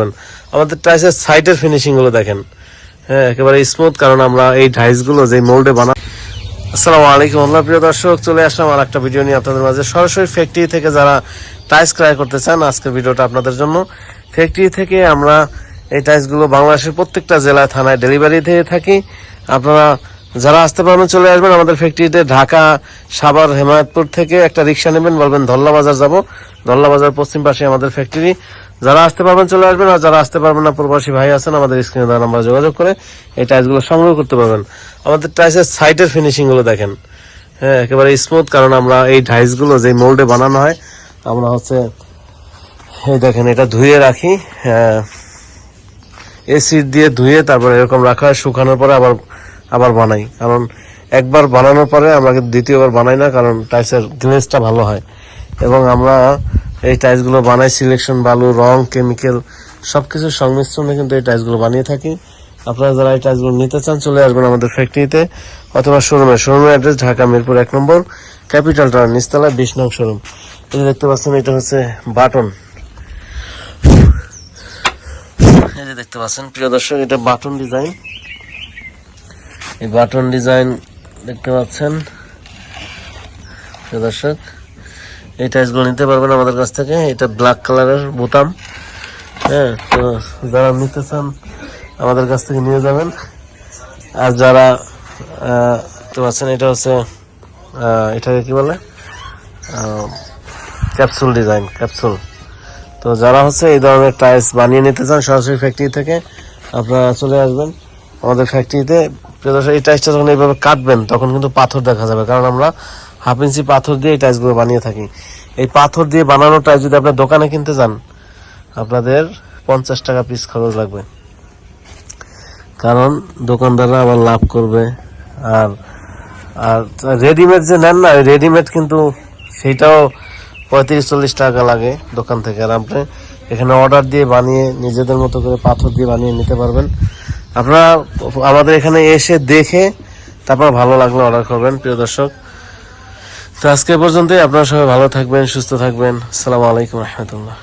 পারবেন। আমাদের টাইসের সাইডের ফিনিশিংগুলো দেখেন। হ্যাঁ একেবারে স্মুথ কারণ আমরা এই টাইলসগুলো যে মোল্ডে বানা আসসালামু আলাইকুম আল্লাহ প্রিয় দর্শক, চলে আসলাম আর একটা ভিডিও নিয়ে আপনাদের মাঝে। সরাসরি ফ্যাক্টরি থেকে যারা টাইলস ক্রয় করতে চান, আজকের ভিডিওটা আপনাদের জন্য। ফ্যাক্টরি থেকে আমরা এই টাইলসগুলো বাংলাদেশের প্রত্যেকটা জেলায়, থানায় ডেলিভারি দিয়ে থাকি। আপনারা যারা আসতে পারবেন চলে আসবেন আমাদের ফ্যাক্টরিতে ঢাকা, সাভার, হেমায়তপুর থেকে একটা রিক্সা নেবেন, বলবেন ধল্লা বাজার যাব। ধল্লা বাজার পশ্চিম পাশে আমাদের ফ্যাক্টরি যারা আসতে পারবেন চলে আসবেন, আর যারা আসতে পারবেন না, প্রবাসী ভাই আছেন, আমাদের স্ক্রিনে দেওয়া নাম্বার যোগাযোগ করে এই টাইলসগুলো সংগ্রহ করতে পারবেন। আমাদের টাইলসের সাইডের ফিনিশিংগুলো দেখেন। হ্যাঁ একেবারে স্মুথ কারণ আমরা এই টাইলসগুলো যে মোল্ডে বানানো হয়, আমরা হচ্ছে এই দেখেন, এটা ধুয়ে রাখি। এসিড দিয়ে ধুয়ে তারপরে এরকম রাখা হয়, শুকানোর পরে আবার আবার বানাই। কারণ একবার বানানোর পরে আমরা দ্বিতীয়বার বানাই না, কারণ টাইলসের গ্লেজটা ভালো হয়। এবং আমরা এই টাইলসগুলো বানাই সিলেকশন বালু, রং কেমিক্যাল সবকিছু সংমিশ্রণে কিন্তু এই টাইলসগুলো বানিয়ে থাকি। আপনারা যারা এই টাইলসগুলো নিতে চান, চলে আসবেন আমাদের ফ্যাক্টরিতে অথবা শোরুমে শোরুমের অ্যাড্রেস ঢাকা মিরপুর এক নম্বর ক্যাপিটাল টাউন নিচতলা বিশ নং শোরুম যে দেখতে পাচ্ছেন, এটা হচ্ছে বাটন। দেখতে পাচ্ছেন, প্রিয় দর্শক, এটা বাটন ডিজাইন এই বাটন ডিজাইন দেখতে পাচ্ছেন, প্রিয় দর্শক। এই টাইলসগুলো নিতে পারবেন আমাদের কাছ থেকে। এটা ব্ল্যাক কালারের বোতাম। হ্যাঁ তো যারা নিতে চান আমাদের কাছ থেকে নিয়ে যাবেন। আর যারা দেখতে পাচ্ছেন এটা হচ্ছে এটাকে কি বলে? ক্যাপসুল ডিজাইন ক্যাপসুল তো যারা হচ্ছে এই ধরনের টাইলস বানিয়ে নিতে চান সরাসরি ফ্যাক্টরি থেকে, আপনারা চলে আসবেন। আমাদের ফ্যাক্টরিতে এই টাইলসটা যখন এইভাবে কাটবেন, তখন কিন্তু পাথর দেখা যাবে। কারণ আমরা হাফ ইঞ্চি পাথর দিয়ে এই টাইলসগুলো বানিয়ে থাকি। এই পাথর দিয়ে বানানো টাইলস যদি আপনার দোকানে কিনতে যান, আপনাদের পঞ্চাশ টাকা পিস খরচ লাগবে। কারণ দোকানদাররা আবার লাভ করবে। আর আর রেডিমেড যে নেন না রেডিমেড কিন্তু সেইটাও পঁয়ত্রিশ, চল্লিশ টাকা লাগে দোকান থেকে। আর আপনি এখানে অর্ডার দিয়ে বানিয়ে, নিজেদের মতো করে পাথর দিয়ে বানিয়ে নিতে পারবেন। আপনারা আমাদের এখানে এসে দেখে তারপর ভালো লাগলে অর্ডার করবেন, প্রিয় দর্শক। তো আজকে পর্যন্তই। আপনারা সবাই ভালো থাকবেন সুস্থ থাকবেন। সালামু আলাইকুম রহমতুল্লাহ।